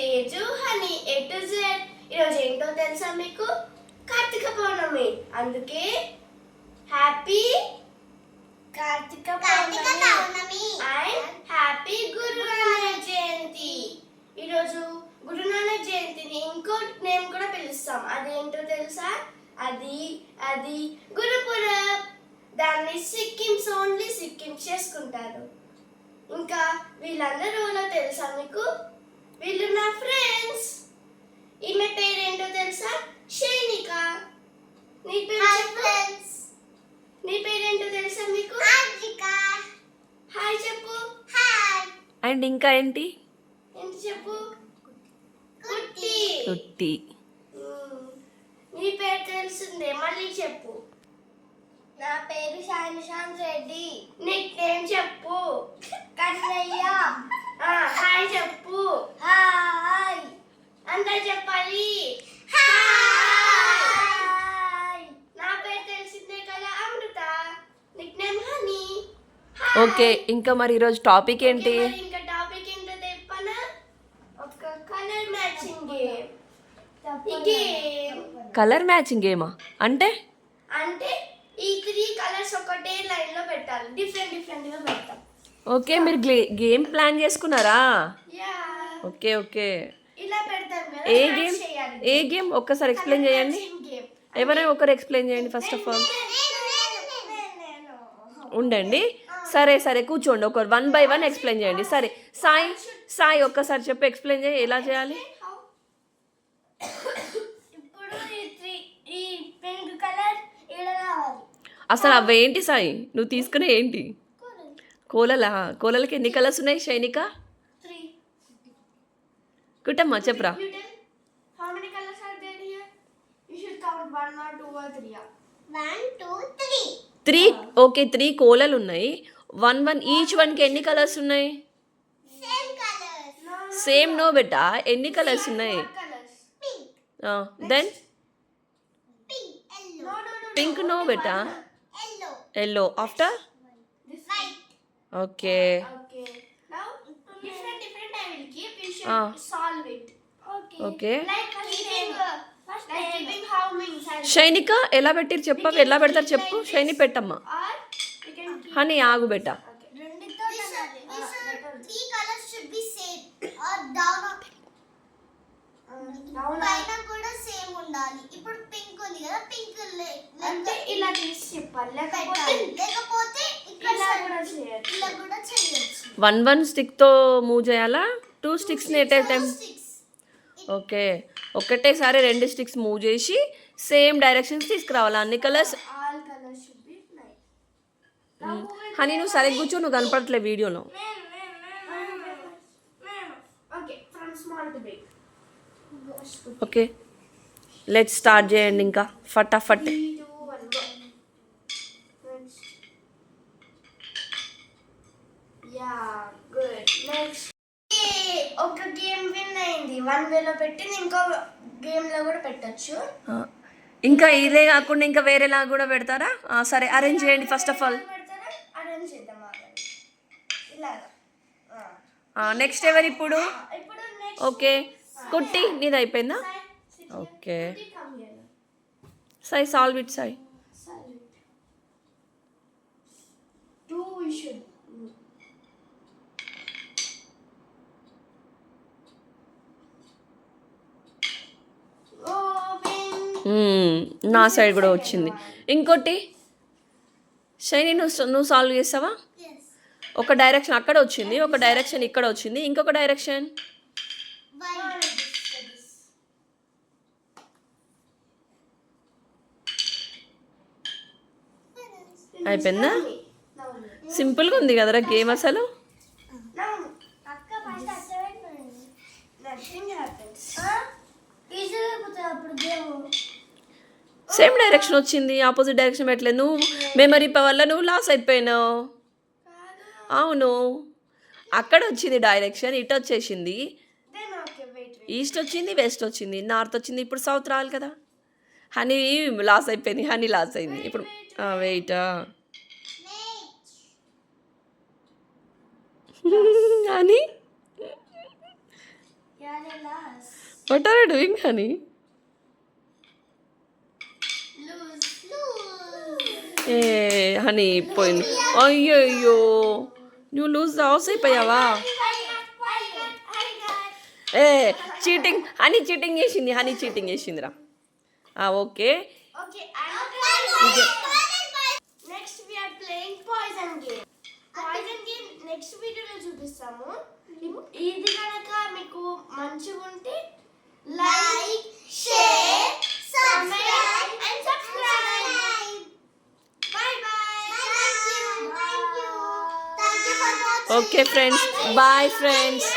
Teju honey A to Z. ఈరోజు ఏంటో తెలుసా మీకు? కార్తీక పౌర్ణమి. అందుకే happy Karthika Pournami. And happy Guru Nanak Jayanti. ఈరోజు గురు నానక్ జయంతిని ఇంకో నేమ్ కూడా పిలుస్తాం. అదేంటో తెలుసా? అది అది గురుపురబ్ దాన్ని సిక్కిమ్స్ ఓన్లీ సిక్కిమ్స్ చేసుకుంటారు. ఇంకా వీళ్ళందరూ తెలుసా మీకు? వీళ్ళు నా ఫ్రెండ్స్ ఈమె పేరేంటో తెలుసా? షైనిక నీ పేరు ఫ్రెండ్స్ నీ పేరేంటో తెలుసా మీకు? హాయ్ చెప్పు. హాయ్ అండ్ ఇంకా ఏంటి? ఏంటి చెప్పు? కుట్టి. మ్మ్. నీ పేరు తెలిసిందే మళ్ళీ చెప్పు. నా పేరు శాంశాంత్ రెడ్డి. నీకు నేమ్ చెప్పు? కన్నయ్య. హాయ్ చెప్పు. హాయ్. అంతా చెప్పాలి? హాయ్. నా పేరు తెలిసిందే కదా Amrutha. Nick name honey. Okay ఇంకా మరి ఈరోజు టాపిక్ ఏంటి? ఇంకా టాపిక్ ఏంటో చెప్పనా? ఒక కలర్ మ్యాచింగ్ గేమ్ ఈ గేమ్ కలర్ మ్యాచింగ్ గేమా అంటే? అంటే ఈ త్రీ కలర్స్ ఒకటే లైన్లో పెట్టాలి. డిఫరెంట్ డిఫరెంట్ ఓకే మీరు గేమ్ ప్లాన్ చేసుకున్నారా? Okay okay. ఏ గేమ్. ఏ గేమ్? ఒక్కసారి ఎక్స్ప్లెయిన్ చేయండి. ఎవరైనా ఒకరు ఎక్స్ప్లెయిన్ చేయండి ఫస్ట్ ఆఫ్ ఆల్. ఉండండి. సరే సరే కూర్చోండి. ఒక వన్ బై వన్ ఎక్స్ప్లెయిన్ చేయండి. సరే సాయి సాయి ఒక్కసారి చెప్పి ఎక్స్ప్లెయిన్ చేయి ఎలా చేయాలి? అసలు అవి ఏంటి సాయి? నువ్వు తీసుకునే ఏంటి? కోలలా? కోలలకి ఎన్ని కలర్స్ ఉన్నాయి షైనిక? త్రీ. కుట్టమ్మా చెప్పరా? త్రీ ఓకే త్రీ కోలలు ఉన్నాయి. వన్ వన్ ఈచ్ వన్కి ఎన్ని కలర్స్ ఉన్నాయి? Same colours No, same no beta ఎన్ని కలర్స్ ఉన్నాయి? Then pink no beta yellow after okay okay Shainika ఎలా పెట్టారు చెప్ప ఎలా పెడతారు చెప్పు షైని పెట్టమ్మా హనీ ఆగు బెట్ట ఇప్పుడు పింక్ ఉంది కదా పింక్ ఇలా వన్ వన్ స్టిక్తో మూవ్ చేయాలా? టూ స్టిక్స్ని ఎట్ ఏ టైం ఓకే. ఒకటేసారి రెండు స్టిక్స్ మూవ్ చేసి సేమ్ డైరెక్షన్స్ తీసుకురావాలి? అన్ని colours? All colours should be nice honey నువ్వు సరిగ్గా కూర్చో నువ్వు కనపడట్లే వీడియోలో. ఓకే. లెట్ స్టార్ట్ చేయండి ఇంకా. ఫటాఫట్ three two one go next yeah good next ఒక గేమ్ విన్ అయింది. వన్ వేలో పెట్టి ఇంకో గేమ్లో కూడా పెట్టొచ్చు. ఇంకా ఇదే కాకుండా ఇంకా వేరేలా కూడా పెడతారా? ఆ, సరే అరేంజ్ చేయండి ఫస్ట్ ఆఫ్ ఆల్ పెడతారా అరేంజ్ చేద్దాం ఆగండి. ఇలాగా. ఆ. నెక్స్ట్ ఎవరు ఇప్పుడు? ఇప్పుడు నెక్స్ట్ ఓకే. కుట్టి నీది అయిపోయిందా? Okay. Come here Sai solve it Sai we should. నా సైడ్ కూడా వచ్చింది. ఇంకోటి షైని నువ్వు నువ్వు సాల్వ్ చేస్తావా? ఒక డైరెక్షన్ అక్కడ వచ్చింది ఒక డైరెక్షన్ ఇక్కడ వచ్చింది ఇంకొక డైరెక్షన్ అయిపోయిందా? సింపుల్గా ఉంది కదరా గేమ్ అసలు. సేమ్ డైరెక్షన్ వచ్చింది ఆపోజిట్ డైరెక్షన్ పెట్టలేదు. నువ్వు మెమరీ వల్ల నువ్వు లాస్ అయిపోయినావు. అవును. అక్కడ వచ్చింది డైరెక్షన్ ఇటు వచ్చేసింది. ఈస్ట్ వచ్చింది వెస్ట్ వచ్చింది. నార్త్ వచ్చింది ఇప్పుడు సౌత్ రావాలి కదా. హనీ లాస్ అయిపోయింది హనీ లాస్ అయింది. ఇప్పుడు wait honey what are doing honey A honey పోయింది అయ్యయ్యో నువ్వు లూజ్ హౌస్ అయిపోయావా ఏ చీటింగ్ హనీ చీటింగ్ చేసింది హనీ చీటింగ్ చేసిందిరా. ఓకే. నెక్స్ట్ వీడియోలో చూపిస్తాము. ఇది కనుక మీకు మంచిగా ఉంటే like share subscribe okay friends bye friends